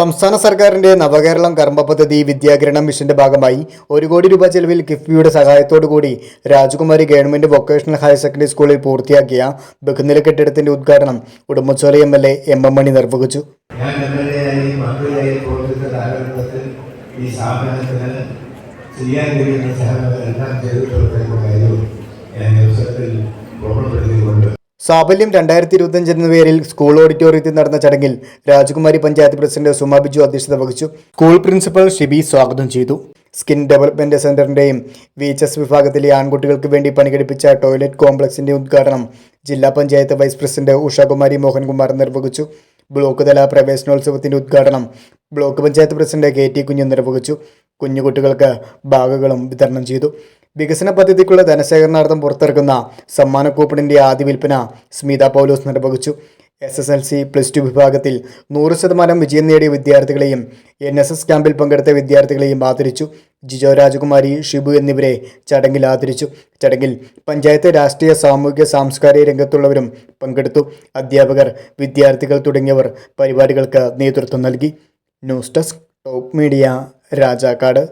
സംസ്ഥാന സർക്കാരിന്റെ നവകേരളം കർമ്മ പദ്ധതി വിദ്യാകിരണം മിഷന്റെ ഭാഗമായി ഒരു കോടി രൂപ ചെലവിൽ കിഫ്ബിയുടെ സഹായത്തോടുകൂടി രാജകുമാരി ഗവൺമെന്റ് വൊക്കേഷണൽ ഹയർ സെക്കൻഡറി സ്കൂളിൽ പൂർത്തിയാക്കിയ ബഹുനില കെട്ടിടത്തിന്റെ ഉദ്ഘാടനം Udumbanchola M L A M M Mani നിർവഹിച്ചു. ചെയ്യാൻ സാഫല്യം രണ്ടായിരത്തി ഇരുപത്തിയഞ്ച് എന്ന പേരിൽ സ്കൂൾ ഓഡിറ്റോറിയത്തിൽ നടന്ന ചടങ്ങിൽ രാജകുമാരി പഞ്ചായത്ത് പ്രസിഡന്റ് സുമ ബിജു അധ്യക്ഷത വഹിച്ചു. സ്കൂൾ പ്രിൻസിപ്പൽ ഷിബി സ്വാഗതം ചെയ്തു. സ്കിൻ ഡെവലപ്മെന്റ് സെന്ററിന്റെയും വി എച്ച് എസ് വിഭാഗത്തിലെ ആൺകുട്ടികൾക്ക് വേണ്ടി പണികഴിപ്പിച്ച ടോയ്ലറ്റ് കോംപ്ലക്സിന്റെ ഉദ്ഘാടനം ജില്ലാ പഞ്ചായത്ത് വൈസ് പ്രസിഡന്റ് ഉഷാകുമാരി മോഹൻകുമാർ നിർവഹിച്ചു. ബ്ലോക്ക് തല പ്രവേശനോത്സവത്തിന്റെ ഉദ്ഘാടനം block panchayat president K T Kunju നിർവഹിച്ചു. കുഞ്ഞുകുട്ടികൾക്ക് ബാഗുകളും വിതരണം ചെയ്തു. വികസന പദ്ധതിക്കുള്ള ധനശേഖരണാർത്ഥം പുറത്തിറക്കുന്ന സമ്മാന കൂപ്പണിന്റെ ആദ്യ വിൽപ്പന സ്മിത പൗലോസ് നിർവഹിച്ചു. S S L C plus two വിഭാഗത്തിൽ നൂറ് ശതമാനം വിജയം നേടിയ വിദ്യാർത്ഥികളെയും എൻ എസ് എസ് ക്യാമ്പിൽ പങ്കെടുത്ത വിദ്യാർത്ഥികളെയും ആദരിച്ചു. ജിജോ രാജകുമാരി ഷിബു എന്നിവരെ ചടങ്ങിൽ ആദരിച്ചു. ചടങ്ങിൽ പഞ്ചായത്ത് രാഷ്ട്രീയ സാമൂഹിക സാംസ്കാരിക രംഗത്തുള്ളവരും പങ്കെടുത്തു. അധ്യാപകർ വിദ്യാർത്ഥികൾ തുടങ്ങിയവർ പരിപാടികൾക്ക് നേതൃത്വം നൽകി. News desk top media Rajakkad.